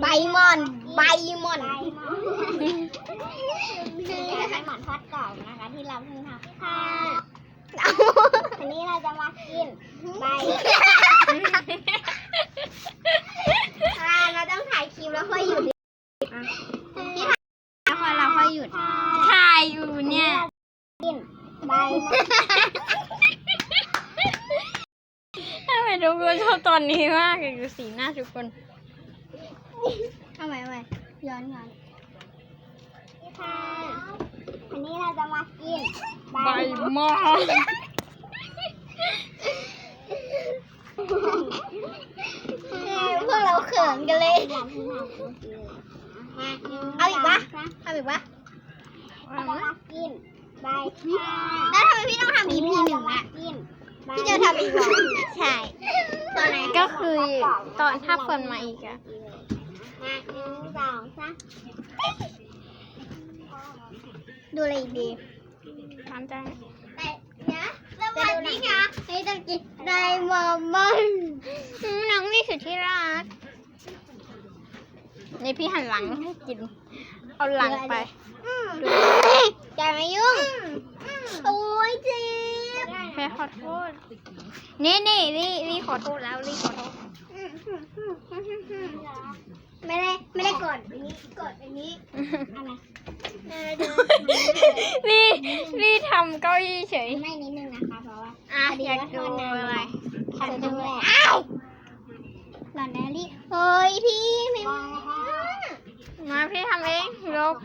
ใบมอน ใบมอน คือใบหมอนทอดกรอบนะคะ ที่เราเพิ่งทำค่ะอันนี้เราจะมากินใบอ่าเราต้องถ่ายคลิปแล้วค่อยหยุดพี่ถ่ายแล้วค่อยเราค่อยหยุดค่ะถ่ายอยู่เนี่ย กินใบทำไมทุกคนชอบตอนนี้มากเลยดูสีหน้าทุกคน เอาใหม่เอาใหม่ย้อนย้อนค่ะอันนี้เราจะมากินใบใบหม้อพวกเราเขินกันเลยเราเพิ่งทำเมื่อกี้เลยมาเอาอีกปะสงสามทำอีกปะเราจะมากินใบค่ะแล้วทำไมพี่ต้องทำ EP หนึ่งอะกินใบพี่จะทำอีกเหรอใช่ ตอนไหนก็คือตอนถ้าเฟิร์นมาอีกอะ มาหนึ่งสองสามดูอะไรอีกดีทำใจแต่เนี้ยสวัสดีค่ะนี่ต้องกินไดมอนมอนอืมน้องนี่สุดที่รักนี่พี่หันหลังให้กิน เอาหลังไปอย่ามายุ่งโอ้ยเจ็บแพ้ขอโทษ นี่นี่นี่นี่ขอโทษแล้วนี่ขอโทษไม่ได้ไม่ได้ กดอันนี้กดอันนี้อะไรเออเดี๋ยวนี่นี่ทำเก้าอี้เฉย ไม่นิดนึงนะคะเพราะว่าอะอยากดูอะไรทำครั้งแรกอ้าวหลอนแนรี่เฮ้ยพี่ไม่มามาพี่ทำเองลบ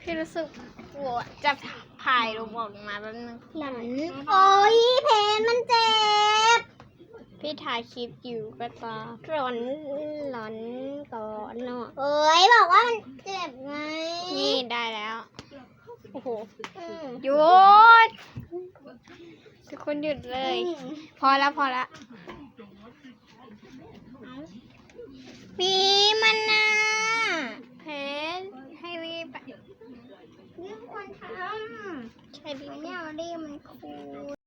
พี่รู้สึกปวดจะถ่ายลงบอกมาแป๊บนึงหลอนโอ้ยเพนมันเจ็บ พี่ถ่ายคลิปอยู่ก็ตามหลอนหลอนก่อนเนาะเอ้ยบอกว่ามันเจ็บไง นี่ได้แล้ว โอ้โหอืมหยุดทุกคนหยุดเลย พอแล้วพอแล้วพี่มันน่ะเพชรให้รีบไปนี่ควรทำใช่ดิไม่เอาดิมันคู